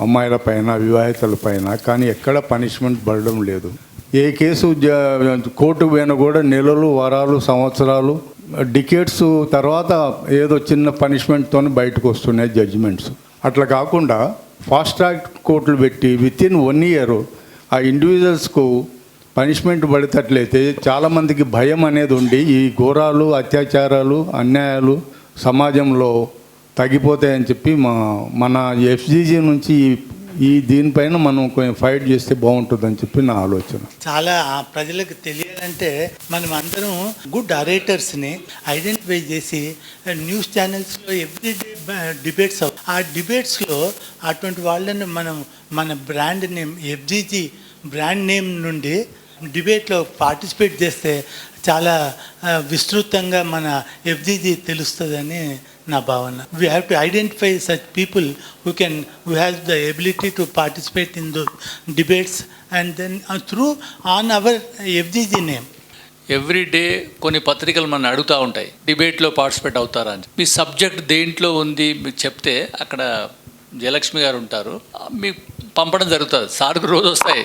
అమ్మాయిల పైన వివాహితల పైన కానీ ఎక్కడ పనిష్మెంట్ పడడం లేదు. ఏ కేసు కోర్టు కోర్టుకు పోయినా కూడా నెలలు వారాలు సంవత్సరాలు డికేట్స్ తర్వాత ఏదో చిన్న పనిష్మెంట్తో బయటకు వస్తున్నాయి జడ్జిమెంట్స్ అట్లా కాకుండా ఫాస్ట్ ట్రాక్ కోర్టులు పెట్టి విత్ ఇన్ వన్ ఇయర్ ఆ ఇండివిజువల్స్కు పనిష్మెంట్ పడేటట్లయితే చాలామందికి భయం అనేది ఉండి ఈ ఘోరాలు అత్యాచారాలు అన్యాయాలు సమాజంలో తగ్గిపోతాయని చెప్పి మా మన ఎఫ్జీజీ నుంచి ఈ- ఈ దీనిపైన మనం కొంచెం ఫైట్ చేస్తే బాగుంటుందని చెప్పి నా ఆలోచన. చాలా ప్రజలకు తెలియాలంటే మనం అందరం గుడ్ అరేటర్స్ని ఐడెంటిఫై చేసి న్యూస్ ఛానల్స్లో ఎవ్రీ డిబేట్స్ ఆ డిబేట్స్లో అటువంటి వాళ్ళని మనం మన brand name FGG brand name నుండి డిబేట్లో పార్టిసిపేట్ చేస్తే చాలా విస్తృతంగా మన ఎఫ్జీజీ తెలుస్తుందని నా భావన. We have to identify such people who can who have the ability to participate in those debates and then through on our FGG name every day కొన్ని పత్రికలు మన అడుగుతూ ఉంటాయి. డిబేట్లో పార్టిసిపేట్ అవుతారా అని. మీ సబ్జెక్ట్ దేంట్లో ఉంది మీకు చెప్తే అక్కడ జయలక్ష్మి గారు ఉంటారు. మీకు పంపడం జరుగుతుంది. సార్కు రోజు వస్తాయి.